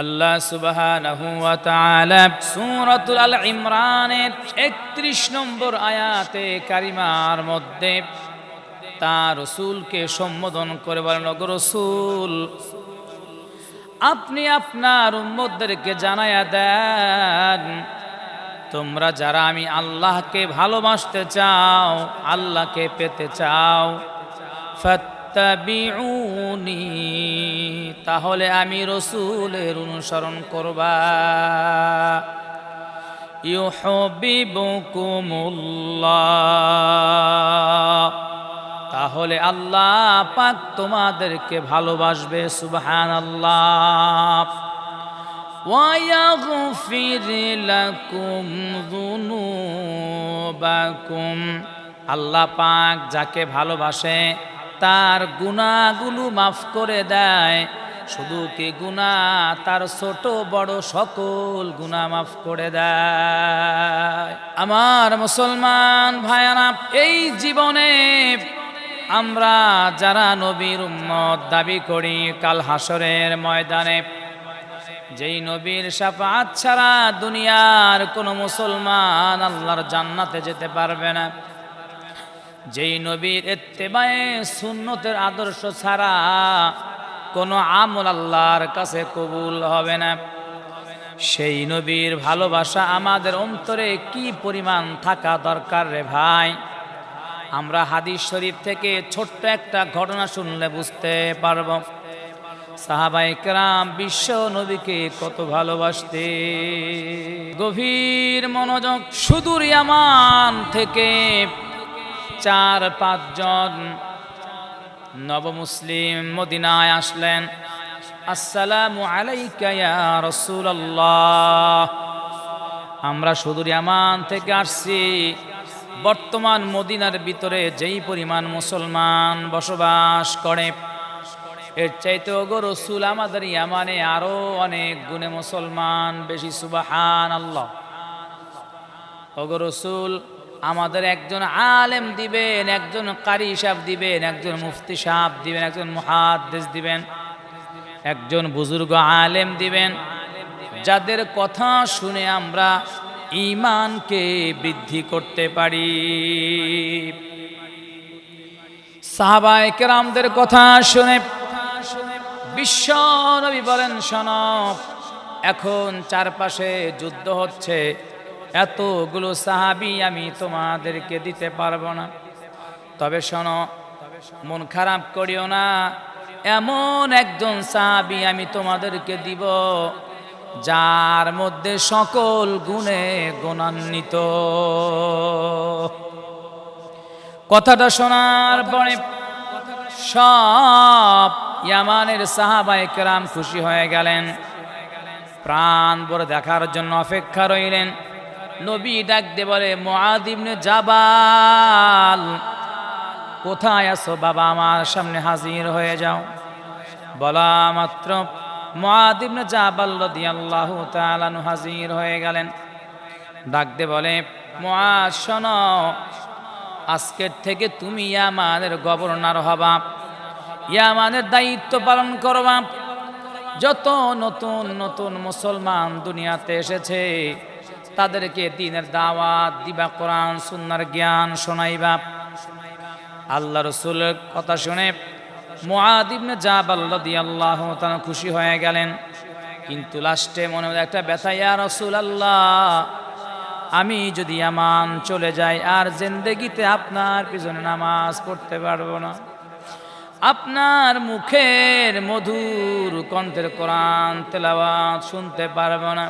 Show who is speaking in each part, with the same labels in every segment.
Speaker 1: আল্লাহ তাআলা সূরাতুল আল ইমরানের 31 নম্বর আয়াতে কারিমার মধ্যে তার রসুলকে সম্বোধন করে বলেন রসুল, আপনি আপনার উম্মতদেরকে জানায়া দেন, তোমরা যারা আমি আল্লাহকে ভালোবাসতে চাও, আল্লাহকে পেতে চাও ফাত্তাবিউনি তাহলে আমি রসুলের অনুসরণ করবা ইউহিবুকুমুল্লাহ তাহলে আল্লাহ পাক তোমাদেরকে ভালোবাসবে সুবহান আল্লাহ ويغفر لكم ذنوبكم আল্লাহ পাক যাকে ভালোবাসে তার গুণাগুলো মাফ করে দেয়। শুধু কি গুণা, তার ছোট বড় সকল গুণা মাফ করে দেয়। আমার মুসলমান ভাইয়ারা, এই জীবনে আমরা যারা নবীর উম্মত দাবি করি, কাল হাসরের ময়দানে, যেই নবীর সাফাত ছাড়া দুনিয়ার কোনো মুসলমান আল্লাহর জান্নাতে যেতে পারবে না। যেই নবীর এত্তেবায়ে সুন্নতের আদর্শ ছাড়া কোনো আমল আল্লাহর কাছে কবুল হবে না। সেই নবীর ভালোবাসা আমাদের অন্তরে কি পরিমাণ থাকা দরকার রে ভাই? আমরা হাদিস শরীফ থেকে ছোট্ট একটা ঘটনা শুনলে বুঝতে পারব। সাহাবাই কেরাম বিশ্ব নবীকে কত ভালোবাসতে। গভীর মনোযোগ সুদূর ইয়ামান থেকে চার পাঁচজন নবমুসলিম মদিনায় আসলেন। আসসালামু আলাইকা রাসূলুল্লাহ। আমরা সুদূর ইয়ামান থেকে আসছি। বর্তমান মদিনার ভিতরে যেই পরিমাণ মুসলমান বসবাস করে, এর চাইতে ওগো রসুল আমাদের ইয়ামানে আরও অনেক গুণে মুসলমান, বেশি সুবাহান আল্লাহ ওগো রসুল আমাদের একজন আলেম দিবেন, একজন কারি সাহ দিবেন, একজন মুফতি সাহ দিবেন, একজন মুহাদ্দেশ দিবেন, একজন বুজুর্গ আলেম দিবেন। যাদের কথা শুনে আমরা ইমানকে বৃদ্ধি করতে পারি। সাহাবায় কেরামদের কথা শুনে বিশ্ব নবী বলেন, শোন, এখন চারপাশে যুদ্ধ হচ্ছে। এতগুলো সাহাবি আমি তোমাদেরকে দিতে পারব না। তবে শোনো, মন খারাপ করিও না। এমন একজন সাহাবি আমি তোমাদেরকে দিব, যার মধ্যে সকল গুণে গুণান্বিত। কথাটা শোনার পরে সব ইয়ামানের সাহাবায় কেরাম খুশি হয়ে গেলেন। প্রাণ ভরে দেখার জন্য অপেক্ষা রইলেন। নবী ডাক দে বলে মহাদিবনে জাবাল, কোথায় আছো বাবা? আমার সামনে হাজির হয়ে যাও। বলা মাত্র মহাদিবনে জাবাল রদিয়াল্লাহু তাআলাহু হাজির হয়ে গেলেন। ডাক দে বলে মহাজ শোনো, আজকের থেকে তুমি ইয়ামানের গভর্নর হবা। ইয়ামানের দায়িত্ব পালন করবা। যত নতুন নতুন মুসলমান দুনিয়াতে এসেছে তাদেরকে দিনের দাওয়াত দিবা, কোরআন, সুন্নার জ্ঞান শোনাইবা। আল্লাহ রসুলের কথা শুনে মুআদিবনে জাবাল রাদিয়াল্লাহু তাআলা খুশি হয়ে গেলেন। কিন্তু লাস্টে মনে মনে একটা ব্যথা, ইয়া রসুল আল্লাহ আমি যদি আমান চলে যাই, আর জিন্দেগিতে আপনার পিছনে নামাজ পড়তে পারব না। আপনার মুখের মধুর কণ্ঠের কোরআন তেলাওয়াত শুনতে পারব না।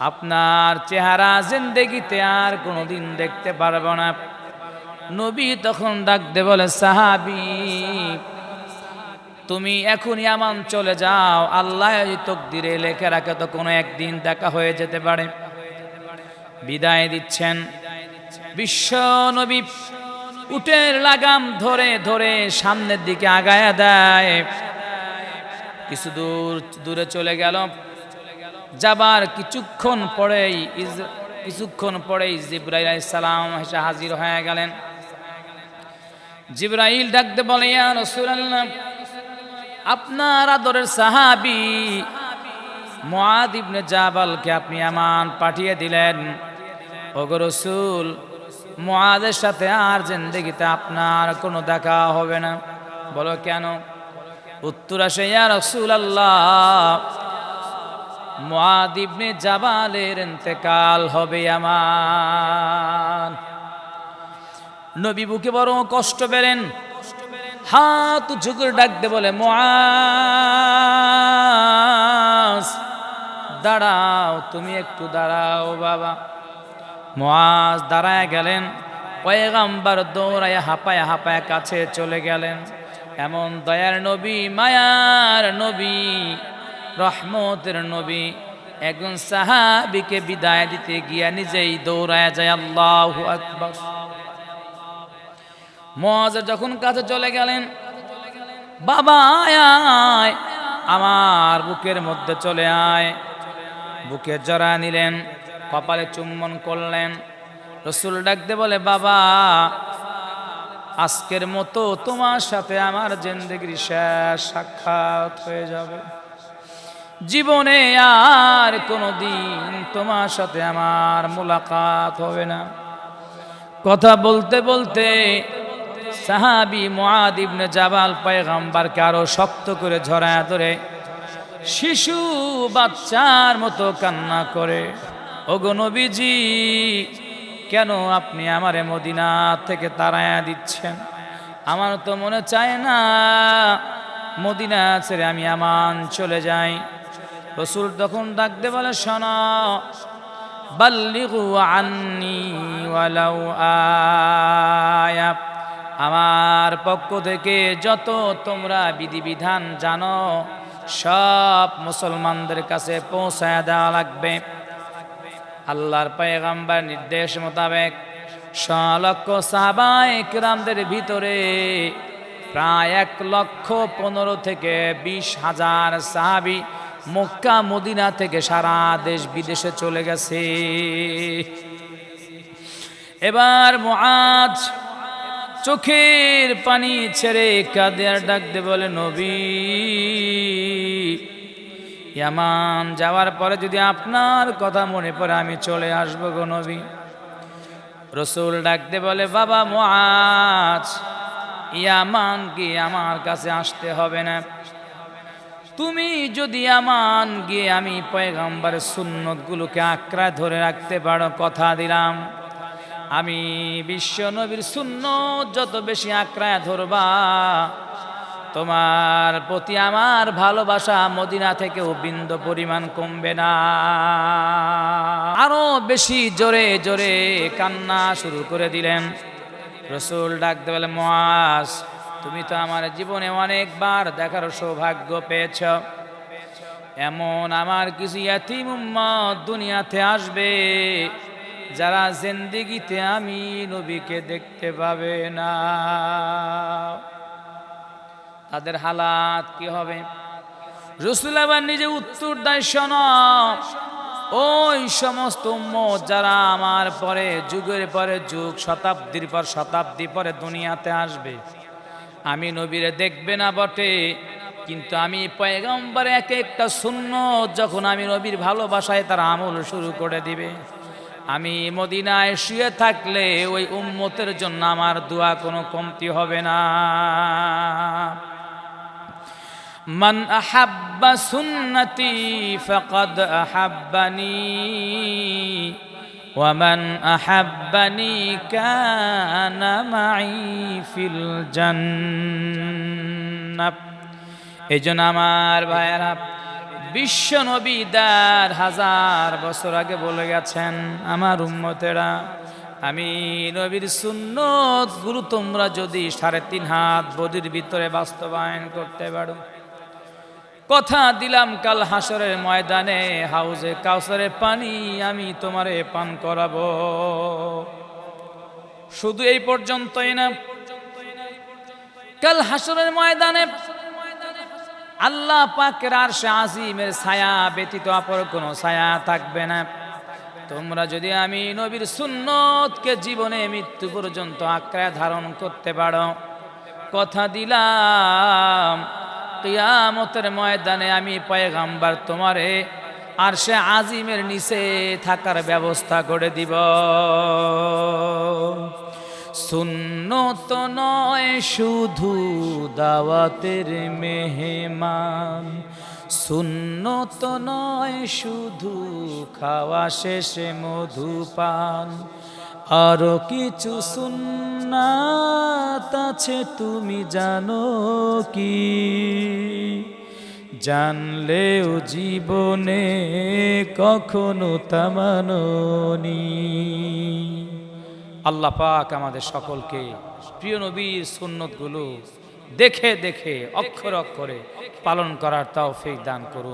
Speaker 1: আপনার চেহারা জিন্দেগিতে আর কোনোদিন দেখতে পারব না। নবী তখন ডাকতে বলে, সাহাবি, তুমি এখনই আমান চলে যাও। আল্লাহ তকদিরে লেখে রাখে তো কোনো একদিন দেখা হয়ে যেতে পারে। বিদায় দিচ্ছেন। বিশ্ব নবী উটের লাগাম ধরে ধরে সামনের দিকে আগায়া দেয়। কিছু দূর দূরে চলে গেল। যাবার কিছুক্ষণ পরেই কিছুক্ষণ পরেই জিব্রাইল সালাম এসে হাজির হয়ে গেলেন। জিব্রাইল ডাকতে বলে আপনার আদরের সাহাবি মুআদ ইবনে জাবালকে আপনি আমান পাঠিয়ে দিলেন। ওগো রসুল সাথে আর জিন্দগিতে আপনার কোনো দেখা হবে না। বলো, কেন? উত্তর আসে, ইয়া রসুল ইবনে জাবালের ইন্তেকাল হবে আমার। নবী বুকে বড় কষ্ট পেলেন। হাত উঁচু করে ডাকতে বলে, মুআজ, দাঁড়াও, তুমি একটু দাঁড়াও বাবা। মুআজ দাঁড়ায় গেলেন, পয়গাম্বার দৌড়ায় হাঁপায় হাঁপায় কাছে চলে গেলেন। এমন দয়ার নবী, মায়ার নবী রহমতের নবী, একজন সাহাবিকে বিদায় দিতে গিয়া নিজেই দৌড়ায় যায়, আল্লাহ মজ যখন কাছে চলে গেলেন, বাবা আয়, আমার বুকের মধ্যে চলে আয়। বুকে জড়া নিলেন, কপালে চুম্বন করলেন। রসুল ডাকতে বলে, বাবা, আজকের মতো তোমার সাথে আমার জিন্দগির শেষ সাক্ষাৎ হয়ে যাবে। জীবনে আর কোনো দিন তোমার সাথে আমার মোলাকাত হবে না। কথা বলতে বলতে সাহাবি মুআদ ইবনে জাবাল পয়গাম্বারকে আরও শক্ত করে ঝরায় ধরে শিশু বাচ্চার মতো কান্না করে, ওগো কেন আপনি আমারে মদিনা থেকে তাড়ায়া দিচ্ছেন? আমার তো মনে চায় না মদিনা ছেড়ে আমি আমান চলে যাই। রসুল তখন ডাকতে বলে, শোনা, বাল্লিগু আন্নি ওয়ালাউ আয়া। আমার পক্ষ থেকে যত তোমরা বিধিবিধান জানো, সব মুসলমানদের কাছে পৌঁছায় দেওয়া লাগবে। আল্লাহর পায়গাম্বার নির্দেশ মোতাবেক লক্ষ সাহাবাই কিরামদের ভিতরে প্রায় এক লক্ষ পনেরো থেকে বিশ হাজার সাহাবি মক্কা, মদিনা থেকে সারা দেশ বিদেশে চলে গেছে। এবার মুআজ চোখের পানি ছেড়ে কাঁদে আর ডাকতে বলে, নবী, ইয়ামান যাওয়ার পরে যদি আপনার কথা মনে পড়ে, আমি চলে আসব গো নবী। রসুল ডাকতে বলে, বাবা মুআজ, ইয়ামান কি আমার কাছে আসতে হবে না? তুমি যদি আমান গিয়ে আমি পয়গাম্বারের সুন্নতগুলোকে আঁকড়ায় ধরে রাখতে পারো, কথা দিলাম। আমি বিশ্ব নবীর সুন্নত যত বেশি আঁকড়ায় ধরবা, তোমার প্রতি আমার ভালোবাসা মদিনা থেকেও বিন্দু পরিমাণ কমবে না। আরও বেশি জোরে জোরে কান্না শুরু করে দিলেন। রসুল ডাকতে বলে, মহাস তুমি তো আমার জীবনে অনেকবার দেখার সৌভাগ্য পেয়েছ। এমন আমার কিছু ইয়াতিম উম্মত দুনিয়াতে আসবে, যারা জিন্দিগিতে আমি নবীকে দেখতে পাবে না। তাদের হালাত কি হবে? রসুল আবার নিজে উত্তর দেয় ওই সমস্ত উম্মত যারা আমার পরে, যুগের পরে যুগ, শতাব্দীর পর শতাব্দী পরে দুনিয়াতে আসবে আমি নবীরে দেখবে না বটে। কিন্তু আমি পয়গম্বরে এক একটা শূন্য যখন আমি নবীর ভালোবাসায় তার আমল শুরু করে দিবে। আমি মদিনায় শুয়ে থাকলে ওই উম্মতের জন্য আমার দোয়া কোনো কমতি হবে না। মান আহাব্বা সুন্নতি ফকদ আহাব্বানি। ومن أحبني كان معي في الجنة এজন্য আমার ভাইয়েরা বিশ্ব নবী দার হাজার বছর আগে বলে গেছেন আমার উম্মতেরা আমি নবীর সুন্নত গুরু তোমরা যদি সাড়ে তিন হাত বদির ভিতরে বাস্তবায়ন করতে পারো কথা দিলাম কাল হাসরের ময়দানে, হাউজে কাউসারের পানি আমি তোমারে পান করাবো। শুধু এই পর্যন্তই না, কাল হাসরের ময়দানে আল্লাহ পাকের আর সে আজিমের ছায়া ব্যতীত অপর কোনো ছায়া থাকবে না। তোমরা যদি আমি নবীর সুন্নতকে জীবনে মৃত্যু পর্যন্ত আঁকড়ায় ধারণ করতে পারো, কথা দিলাম কিয়ামতের ময়দানে আমি পয়গাম্বার তোমারে আর সে আজিমের নিচে থাকার ব্যবস্থা করে দিব। সুন্নত নয়, শুধু দাওয়াতের মেহমান। সুন্নত নয়, শুধু খাওয়া শেষে মধুপান। আরও কিছু সুন্নাত আছে, তুমি জানো কি? জানলেও জীবনে কখনো তামানি আল্লাহ পাক আমাদের সকলকে, প্রিয় নবীর সুন্নতগুলো দেখে দেখে, অক্ষর অক্ষরে পালন করার তৌফিক দান করুন।